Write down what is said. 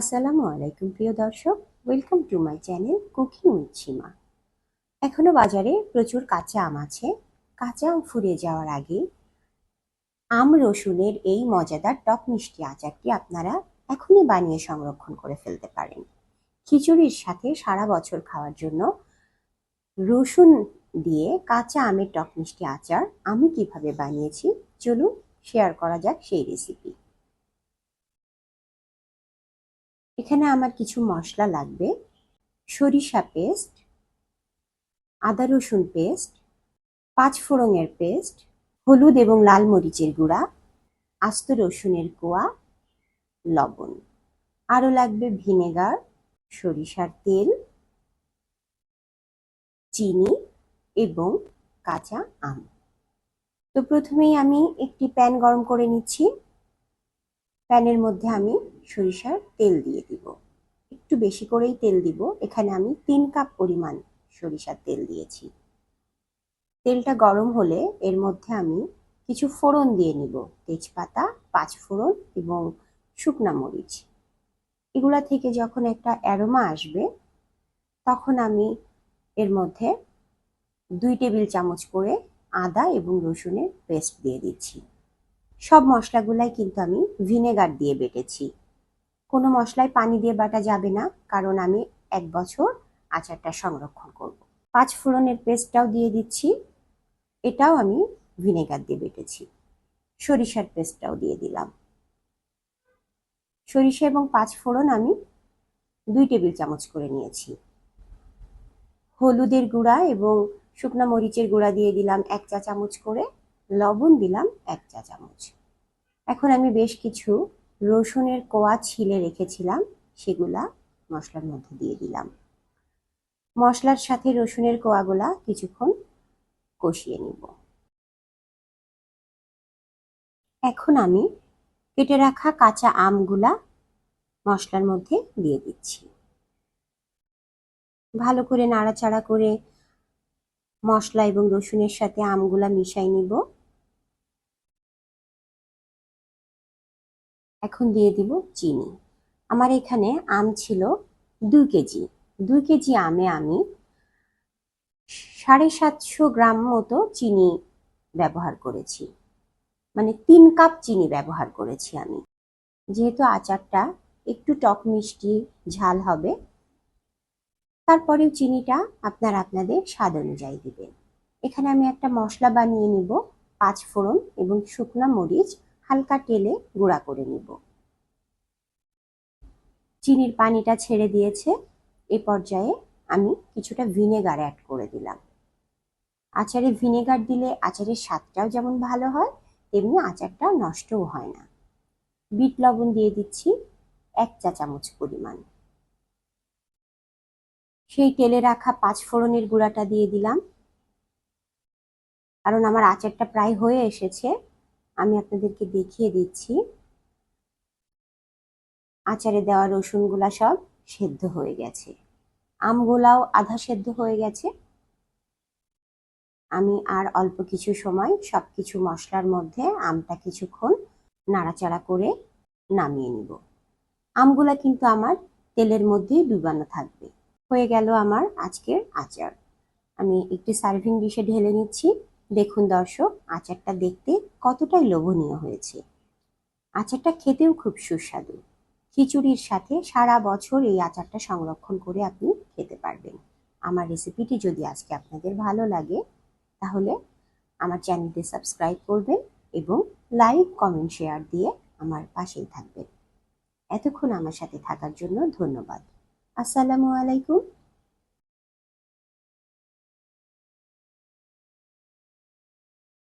আসসালামু আলাইকুম, প্রিয় দর্শক। Welcome to my channel cooking with Seema এখনও বাজারে প্রচুর কাঁচা আম আছে। কাঁচা আম ফুরিয়ে যাওয়ার আগে আম, রসুনের এই মজাদার টক মিষ্টি আচারটি আপনারা এখনই বানিয়ে সংরক্ষণ করে ফেলতে পারেন। খিচুড়ির সাথে সারা বছর খাওয়ার জন্য রসুন দিয়ে কাঁচা আমের টক মিষ্টি আচার আমি কীভাবে বানিয়েছি, চলুন শেয়ার করা যাক সেই রেসিপি এখানে আমার কিছু মশলা লাগবে। সরিষা পেস্ট, আদা রসুন পেস্ট, পাঁচ ফোড়নের পেস্ট, হলুদ এবং লাল মরিচের গুঁড়া, আস্ত রসুনের কোয়া, লবণ। আরও লাগবে ভিনেগার, সরিষার তেল, চিনি এবং কাঁচা আম। তো প্রথমেই আমি একটি প্যান গরম করে নিচ্ছি। প্যানের মধ্যে আমি সরিষার তেল দিয়ে দিব। একটু বেশি করেই তেল দিব। এখানে আমি তিন কাপ পরিমাণ সরিষার তেল দিয়েছি। তেলটা গরম হলে এর মধ্যে আমি কিছু ফোড়ন দিয়ে নিব। তেজপাতা, পাঁচ ফোড়ন এবং শুকনা মরিচ। এগুলা থেকে যখন একটা অ্যারোমা আসবে, তখন আমি এর মধ্যে দুই টেবিল চামচ করে আদা এবং রসুনের পেস্ট দিয়ে দিচ্ছি। সব মশলাগুলাই কিন্তু আমি ভিনেগার দিয়ে বেটেছি। কোনো মশলায় পানি দিয়ে বাটা যাবে না, কারণ আমি এক বছর আচারটা সংরক্ষণ করব। পাঁচ ফোড়নের পেস্টটাও দিয়ে দিচ্ছি, এটাও আমি ভিনেগার দিয়ে বেটেছি। সরিষার পেস্টটাও দিয়ে দিলাম। সরিষা এবং পাঁচ ফোড়ন আমি দুই টেবিল চামচ করে নিয়েছি। হলুদের গুঁড়া এবং শুকনা মরিচের গুঁড়া দিয়ে দিলাম এক চা চামচ করে। লবণ দিলাম এক চা চামচ। এখন আমি বেশ কিছু রসুনের কোয়া ছিলে রেখেছিলাম, সেগুলা মশলার মধ্যে দিয়ে দিলাম। মশলার সাথে রসুনের কোয়াগুলা কিছুক্ষণ কষিয়ে নিব। এখন আমি কেটে রাখা কাঁচা আমগুলা মশলার মধ্যে দিয়ে দিচ্ছি। ভালো করে নাড়াচাড়া করে মশলা এবং রসুনের সাথে আমগুলা মিশাই নিব। এখন দিয়ে দিব চিনি। আমার এখানে আম ছিল দুই কেজি। দুই কেজি আমে আমি সাড়ে সাতশো গ্রাম মতো চিনি ব্যবহার করেছি। মানে তিন কাপ চিনি ব্যবহার করেছি আমি। যেহেতু আচারটা একটু টক মিষ্টি, ঝাল হবে তারপরেও চিনিটা আপনার আপনাদের স্বাদ অনুযায়ী দিবেন। এখানে আমি একটা মশলা বানিয়ে নিব, পাঁচ ফোড়ন এবং শুকনা মরিচ হালকা তেলে গুঁড়া করে নিব। চিনির পানিটা ছেড়ে দিয়েছে, এ পর্যায়ে আমি কিছুটা ভিনেগার অ্যাড করে দিলাম। আচারে ভিনেগার দিলে আচারের স্বাদটাও যেমন ভালো হয়, তেমনি আচারটা নষ্টও হয় না। বিট লবণ দিয়ে দিচ্ছি এক চা চামচ পরিমাণ। সেই তেলে রাখা পাঁচ ফোড়নের গুঁড়াটা দিয়ে দিলাম। কারণ আমার আচারটা প্রায় হয়ে এসেছে। আমি আপনাদেরকে দেখিয়ে দিচ্ছি। আচারে দেওয়া রসুনগুলা সব সেদ্ধ হয়ে গেছে। আমগুলাও আধা সেদ্ধ হয়ে গেছে। আমি আর অল্প কিছু সময় সব কিছু মশলার মধ্যে আমটা কিছুক্ষণ নাড়াচাড়া করে নামিয়ে নিব। আমগুলা কিন্তু আমার তেলের মধ্যেই ডুবানো থাকবে। হয়ে গেল আমার আজকের আচার। আমি একটি সার্ভিং ডিশে ঢেলে নিচ্ছি। দেখুন দর্শক, আচারটা দেখতে কতটাই লোভনীয় হয়েছে। আচারটা খেতেও খুব সুস্বাদু। খিচুড়ির সাথে সারা বছর এই আচারটা সংরক্ষণ করে আপনি খেতে পারবেন। আমার রেসিপিটি যদি আজকে আপনাদের ভালো লাগে, তাহলে আমার চ্যানেলটি সাবস্ক্রাইব করবেন এবং লাইক কমেন্ট শেয়ার দিয়ে আমার পাশেই থাকবেন। এতক্ষণ আমার সাথে থাকার জন্য ধন্যবাদ। আসসালামু আলাইকুম।